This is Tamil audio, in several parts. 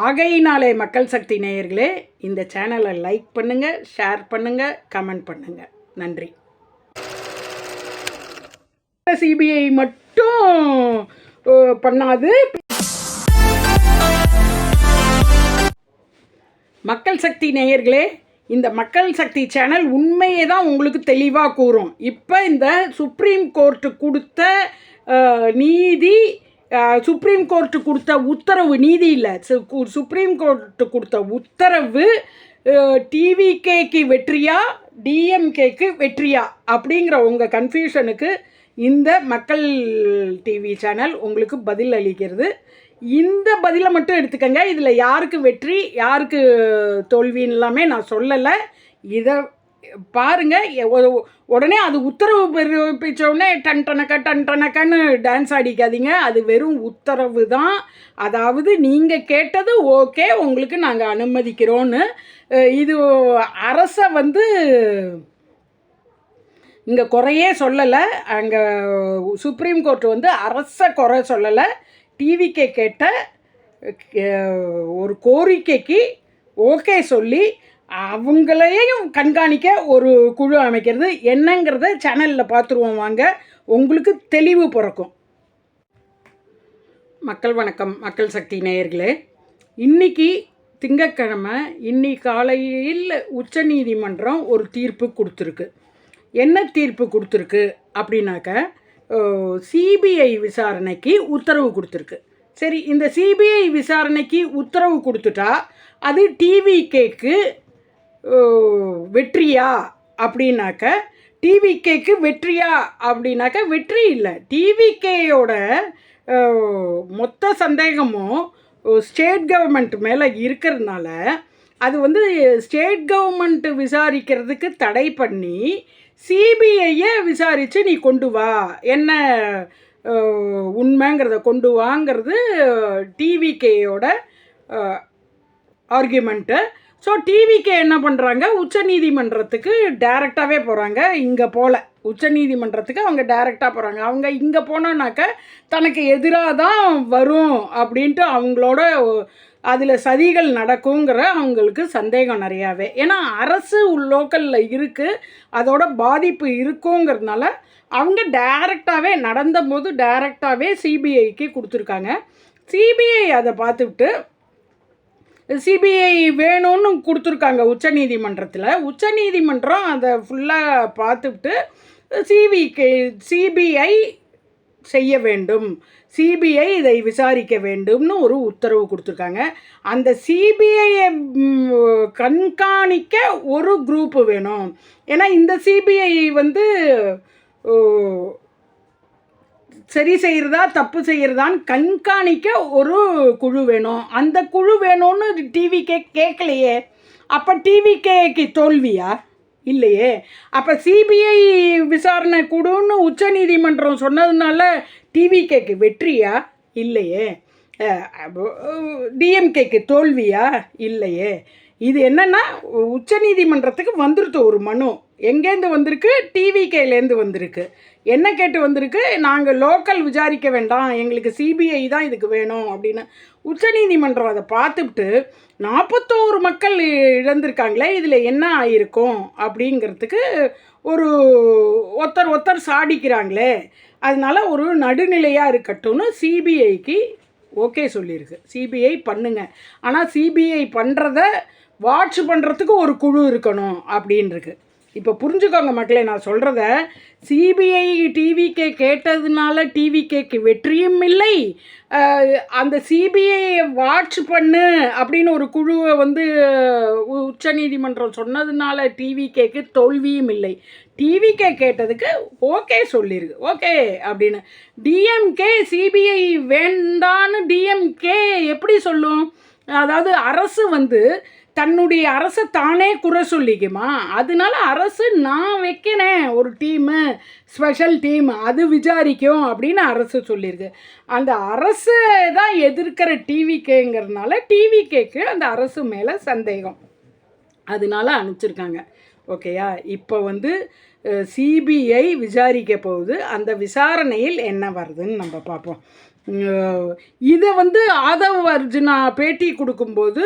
ஆகையினாலே மக்கள் சக்தி நேயர்களே இந்த சேனலை லைக் பண்ணுங்கள் ஷேர் பண்ணுங்கள் கமெண்ட் பண்ணுங்கள் நன்றி. சிபிஐ மட்டும் பண்ணாது. மக்கள் சக்தி நேயர்களே இந்த மக்கள் சக்தி சேனல் உண்மையை தான் உங்களுக்கு தெளிவாக கூறும். இப்போ இந்த சுப்ரீம் கோர்ட்டு கொடுத்த நீதி சுப்ரீம் கோர்ட்டு கொடுத்த உத்தரவு நீதி இல்லை. சு- கு- சுப்ரீம் கோர்ட்டு கொடுத்த உத்தரவு டிவிகேக்கு வெற்றியா டிஎம்கேக்கு வெற்றியா அப்படிங்கிற உங்கள் கன்ஃபியூஷனுக்கு இந்த மக்கள் டிவி சேனல் உங்களுக்கு பதில் அளிக்கிறது. இந்த பதிலை மட்டும் எடுத்துக்கங்க. இதில் யாருக்கு வெற்றி யாருக்கு தோல்வின்னு எல்லாமே நான் சொல்லலை. இதை பாருங்கள் எ- உடனே அது உத்தரவு பிறப்பிச்சோடனே டன் டனக்க டன் டனக்கன்னு டான்ஸ் ஆடிக்காதீங்க. அது வெறும் உத்தரவு தான். அதாவது நீங்கள் கேட்டது ஓகே உங்களுக்கு நாங்கள் அனுமதிக்கிறோன்னு. இது அரசை வந்து இங்கே குறையே சொல்லலை. அங்கே சுப்ரீம் கோர்ட் வந்து அரசை குறை சொல்லலை. டிவிக்கே கேட்ட ஒரு கோரிக்கைக்கு ஓகே சொல்லி அவங்களையும் கண்காணிக்க ஒரு குழு அமைக்கிறது. என்னங்கிறத சேனலில் பார்த்துருவோம் வாங்க. உங்களுக்கு தெளிவு பிறக்கும். மக்கள் வணக்கம் மக்கள் சக்தி நேயர்களே. இன்னைக்கு திங்கட்கிழமை இன்னி காலையில் உச்சநீதிமன்றம் ஒரு தீர்ப்பு கொடுத்துருக்கு. என்ன தீர்ப்பு கொடுத்துருக்கு அப்படின்னாக்க சிபிஐ விசாரணைக்கு உத்தரவு கொடுத்துருக்கு. சரி இந்த சிபிஐ விசாரணைக்கு உத்தரவு கொடுத்துட்டா அது டிவி கேக்கு வெற்றியா? அப்படின்னாக்க டிவிகேக்கு வெற்றியா? அப்படின்னாக்க வெற்றி இல்லை. டிவிகேயோட மொத்த சந்தேகமும் ஸ்டேட் கவர்மெண்ட் மேலே இருக்கிறதுனால அது வந்து ஸ்டேட் கவர்மெண்ட் விசாரிக்கிறதுக்கு தடை பண்ணி சிபிஐயை விசாரித்து நீ கொண்டு வா. என்ன உண்மைங்கிறத கொண்டு வாங்கிறது டிவிகேயோட ஆர்கியூமெண்ட்டு ஸோ டிவிக்கு என்ன பண்ணுறாங்க உச்சநீதிமன்றத்துக்கு டைரெக்டாகவே போகிறாங்க இங்கே போகல உச்சநீதிமன்றத்துக்கு அவங்க டைரெக்டாக போகிறாங்க அவங்க இங்கே போனோன்னாக்க தனக்கு எதிராக தான் வரும் அப்படின்ட்டு அவங்களோட அதில் சதிகள் நடக்குங்கிற அவங்களுக்கு சந்தேகம் நிறையாவே. ஏன்னா அரசு லோக்கலில் இருக்குது அதோட பாதிப்பு இருக்குங்கிறதுனால அவங்க டைரெக்டாகவே நடந்தபோது டைரெக்டாகவே சிபிஐக்கு கொடுத்துருக்காங்க. சிபிஐ அதை பார்த்துக்கிட்டு சிபிஐ வேணும்னு கொடுத்துருக்காங்க உச்சநீதிமன்றத்தில். உச்சநீதிமன்றம் அதை ஃபுல்லாக பார்த்துட்டு சிபிக்கு சிபிஐ செய்ய வேண்டும். சிபிஐ இதை விசாரிக்க வேண்டும்னு ஒரு உத்தரவு கொடுத்துருக்காங்க. அந்த சிபிஐயை கண்காணிக்க ஒரு குரூப்பு வேணும். ஏன்னா இந்த சிபிஐ வந்து சரி செய்கிறதா தப்பு செய்கிறதான்னு கண்காணிக்க ஒரு குழு வேணும். அந்த குழு வேணும்னு டிவிக்கே கேட்கலையே அப்போ டிவிகேக்கு தோல்வியா? இல்லையே. அப்போ சிபிஐ விசாரணை கூடுன்னு உச்சநீதிமன்றம் சொன்னதுனால டிவிகேக்கு வெற்றியா? இல்லையே. டிஎம்கேக்கு தோல்வியா? இல்லையே. இது என்னென்னா உச்சநீதிமன்றத்துக்கு வந்துருத்த ஒரு மனு. எங்கேருந்து வந்திருக்கு? டிவிகேலேருந்து வந்திருக்கு. என்ன கேட்டு வந்திருக்கு? நாங்கள் லோக்கல் விசாரிக்க வேண்டாம். எங்களுக்கு சிபிஐ தான் இதுக்கு வேணும் அப்படின்னு. உச்சநீதிமன்றம் அதை பார்த்துட்டு நாற்பத்தோரு மக்கள் இழந்திருக்காங்களே இதில் என்ன ஆயிருக்கும் அப்படிங்கிறதுக்கு ஒரு ஒருத்தர் ஒருத்தர் சாடிக்கிறாங்களே. அதனால ஒரு நடுநிலையாக இருக்கட்டும்னு சிபிஐக்கு ஓகே சொல்லியிருக்கு. சிபிஐ பண்ணுங்க. ஆனால் சிபிஐ பண்ணுறத வாட்ச் பண்ணுறதுக்கு ஒரு குழு இருக்கணும் அப்படின்ருக்கு. இப்போ புரிஞ்சுக்கோங்க மக்களே நான் சொல்கிறத சிபிஐ டிவிகே கேட்டதுனால டிவிகேக்கு வெற்றியும் இல்லை. அந்த சிபிஐயை வாட்ச் பண்ணு அப்படின்னு ஒரு குழுவை வந்து உ- உச்சநீதிமன்றம் சொன்னதுனால டிவிகேக்கு தோல்வியும் இல்லை. டிவிகே கேட்டதுக்கு ஓகே சொல்லியிருக்கு ஓகே அப்படின்னு. டிஎம்கே சிபிஐ வேண்டான்னு டிஎம்கே எப்படி சொல்லும்? அதாவது அரசு வந்து தன்னுடைய அரசை தானே குறை சொல்லிக்குமா? அதனால அரசு நான் வைக்கிறேன். ஒரு டீமு ஸ்பெஷல் டீம் அது விசாரிக்கும் அப்படின்னு அரசு சொல்லியிருக்கு. அந்த அரசு தான் எதிர்க்கிற டிவிகேங்கிறதுனால டிவிகேக்கு அந்த அரசு மேலே சந்தேகம். அதனால அனுப்பிச்சிருக்காங்க. ஓகேயா? இப்போ வந்து சிபிஐ விசாரிக்க போகுது. அந்த விசாரணையில் என்ன வருதுன்னு நம்ம பார்ப்போம். இதை வந்து ஆதவ் அர்ஜுனா பேட்டி கொடுக்கும்போது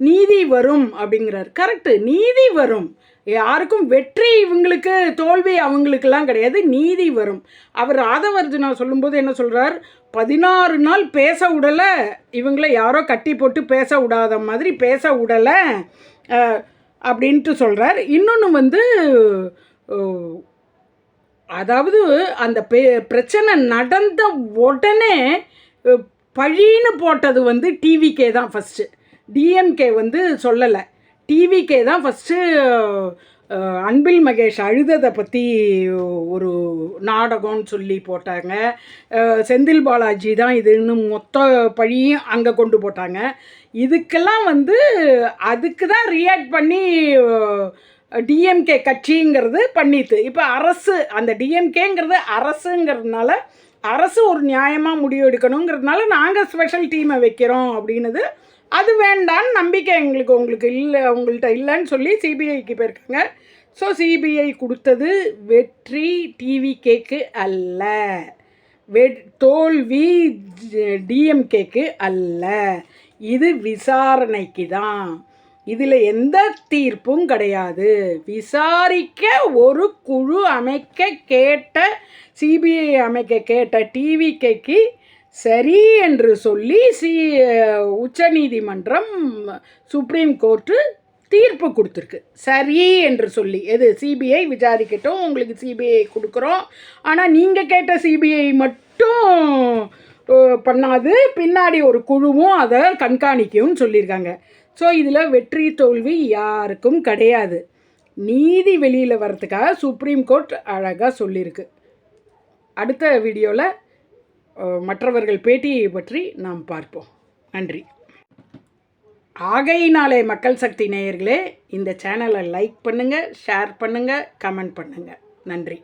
நீதி வரும் அப்படிங்கிறார். கரெக்டு நீதி வரும். யாருக்கும் வெற்றி இவங்களுக்கு தோல்வி அவங்களுக்கெல்லாம் கிடையாது. நீதி வரும். அவர் ஆதவர்ஜுனா சொல்லும்போது என்ன சொல்கிறார் பதினாறு நாள் பேச விடலை இவங்கள யாரோ கட்டி போட்டு பேச விடாத மாதிரி பேச விடலை அப்படின்ட்டு சொல்கிறார் இன்னொன்று வந்து அதாவது அந்த பெ பிரச்சனை நடந்த உடனே பழின்னு போட்டது வந்து டிவிகே தான் ஃபஸ்ட்டு டிஎம்கே வந்து சொல்லலை. டிவிகே தான் ஃபஸ்ட்டு அன்பில் மகேஷ் அழுததை பற்றி ஒரு நாடகம்னு சொல்லி போட்டாங்க. செந்தில் பாலாஜி தான் இதுன்னு மொத்த பழியும் அங்கே கொண்டு போட்டாங்க. இதுக்கெல்லாம் வந்து அதுக்கு தான் ரியாக்ட் பண்ணி டிஎம்கே கட்சிங்கிறது பண்ணிட்டு இப்போ அரசு அந்த டிஎம்கேங்கிறது அரசுங்கிறதுனால அரசு ஒரு நியாயமாக முடிவு எடுக்கணுங்கிறதுனால நாங்கள் ஸ்பெஷல் டீமை வைக்கிறோம் அப்படின்னது அது வேண்டான்னு நம்பிக்கை எங்களுக்கு உங்களுக்கு இல்லை உங்கள்கிட்ட இல்லைன்னு சொல்லி சிபிஐக்கு போயிருக்காங்க. ஸோ சிபிஐ கொடுத்தது வெற்றி டிவி கேக்கு அல்ல. வெ தோல்வி டிஎம்கேக்கு அல்ல. இது விசாரணைக்கு தான் இதில் எந்த தீர்ப்பும் கிடையாது. விசாரிக்க ஒரு குழு அமைக்க கேட்ட சிபிஐ அமைக்க கேட்ட டிவிகேக்கு சரி என்று சொல்லி சி உச்சநீதிமன்றம் சுப்ரீம் கோர்ட்டு தீர்ப்பு கொடுத்துருக்கு. சரி என்று சொல்லி. எது சிபிஐ? விசாரிக்கட்டும். உங்களுக்கு சிபிஐ கொடுக்குறோம். ஆனால் நீங்கள் கேட்ட சிபிஐ மட்டும் பண்ணாது. பின்னாடி ஒரு குழுவும் அதை கண்காணிக்கும்னு சொல்லியிருக்காங்க. ஸோ இதில் வெற்றி தோல்வி யாருக்கும் கிடையாது. நீதி வெளியில் வர்றதுக்காக சுப்ரீம் கோர்ட் அழகாக சொல்லியிருக்கு. அடுத்த வீடியோவில் மற்றவர்கள் பேட்டியை பற்றி நாம் பார்ப்போம். நன்றி. ஆகையினாலே மக்கள் சக்தி நேயர்களே இந்த சேனலை லைக் பண்ணுங்கள் ஷேர் பண்ணுங்கள் கமெண்ட் பண்ணுங்கள் நன்றி.